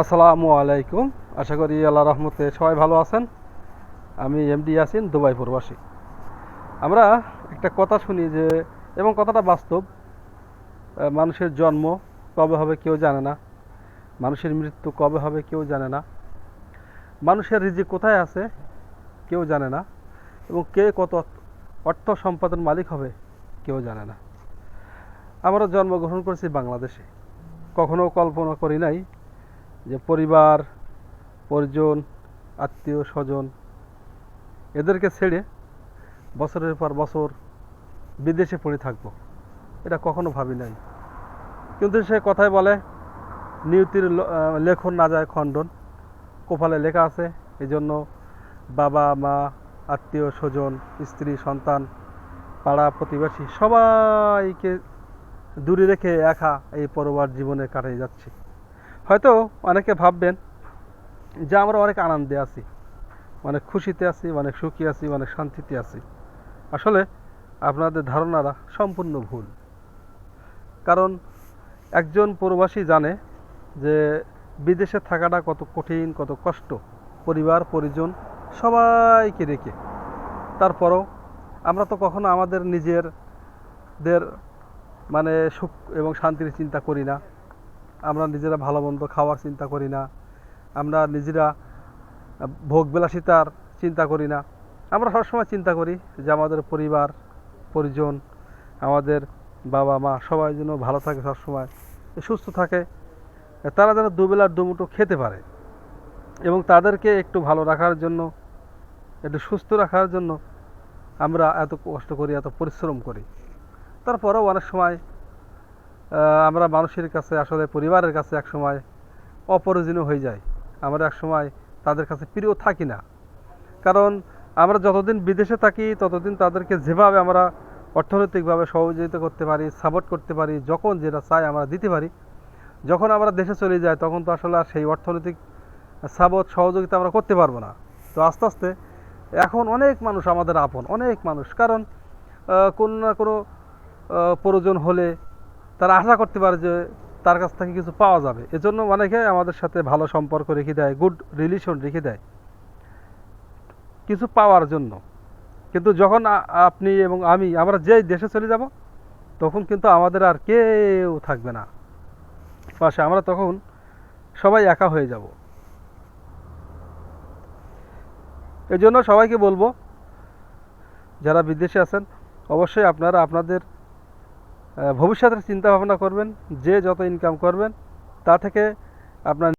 আসসালামু আলাইকুম। আশা করি আল্লাহ রহমতে সবাই ভালো আছেন। আমি এমডি ইয়াসিন দুবাই প্রবাসী আমরা একটা কথা শুনি যে, এবং কথাটা বাস্তব মানুষের জন্ম কবে হবে কেউ জানে না। মানুষের মৃত্যু কবে হবে কেউ জানে না। মানুষের রিজিক কোথায় আছে কেউ জানে না। এবং কে কত অর্থ সম্পাদন মালিক হবে কেউ জানে না। আমরা জন্মগ্রহণ করেছি বাংলাদেশে। কখনো কল্পনা করি নাই যে পরিবার, পরিজন, আত্মীয়, স্বজন এদেরকে ছেড়ে বছরের পর বছর বিদেশে পড়ে থাকব। এটা কখনো ভাবি নাই। কিন্তু সে কথায় বলে, নিয়তির লেখন না যায় খণ্ডন। কপালে লেখা আছে এই জন্য বাবা, মা, আত্মীয়, স্বজন, স্ত্রী, সন্তান, পাড়া, প্রতিবেশী সবাইকে দূরে রেখে একা এই পরবার জীবনে কাটিয়ে যাচ্ছি। হয়তো অনেকে ভাববেন যে আমরা অনেক আনন্দে আছি, অনেক খুশিতে আছি, অনেক সুখী আছি, অনেক শান্তিতে আছি। আসলে আপনাদের ধারণারা সম্পূর্ণ ভুল। কারণ একজন প্রবাসী জানে যে বিদেশে থাকাটা কত কঠিন, কত কষ্ট। পরিবার, পরিজন সবাইকে রেখে তারপরও আমরা তো কখনো আমাদের নিজেরদের মানে সুখ এবং শান্তির চিন্তা করি না। আমরা নিজেরা ভালো মন্দ খাওয়ার চিন্তা করি না। আমরা নিজেরা ভোগ বিলাসিতার চিন্তা করি না। আমরা সবসময় চিন্তা করি যে আমাদের পরিবার, পরিজন, আমাদের বাবা মা সবাই যেন ভালো থাকে সবসময়, সুস্থ থাকে। তারা যেন দুবেলার দুমুটো খেতে পারে এবং তাদেরকে একটু ভালো রাখার জন্য, একটু সুস্থ রাখার জন্য আমরা এত কষ্ট করি, এত পরিশ্রম করি। তারপরেও অনেক সময় আমরা মানুষের কাছে, আসলে পরিবারের কাছে এক সময় অপরিজনীয় হয়ে যায় আমরা এক সময় তাদের কাছে প্রিয় থাকি না। কারণ আমরা যতদিন বিদেশে থাকি, ততদিন তাদেরকে যেভাবে আমরা অর্থনৈতিকভাবে সহযোগিতা করতে পারি সাপোর্ট করতে পারি, যখন যেটা চাই আমরা দিতে পারি, যখন আমরা দেশে চলে যাই, তখন তো আসলে আর সেই অর্থনৈতিক সাপোর্ট সহযোগিতা আমরা করতে পারব না। তো আস্তে আস্তে এখন অনেক মানুষ আমাদের আপন, অনেক মানুষ। কারণ কোনো না কোনো প্রয়োজন হলে তারা আশা করতে পারে যে তার কাছ থেকে কিছু পাওয়া যাবে। এজন্য অনেকে আমাদের সাথে ভালো সম্পর্ক রেখে দেয় গুড রিলেশন রেখে দেয় কিছু পাওয়ার জন্য। কিন্তু যখন আপনি এবং আমি আমরা যেই দেশে চলে যাব, তখন কিন্তু আমাদের আর কেউ থাকবে না। পাশে আমরা তখন সবাই একা হয়ে যাব। এই জন্য সবাইকে বলব, যারা বিদেশে আছেন, অবশ্যই আপনারা আপনাদের ভবিষ্যতের চিন্তা ভাবনা করবেন যে যত ইনকাম করবেন তা থেকে আপনার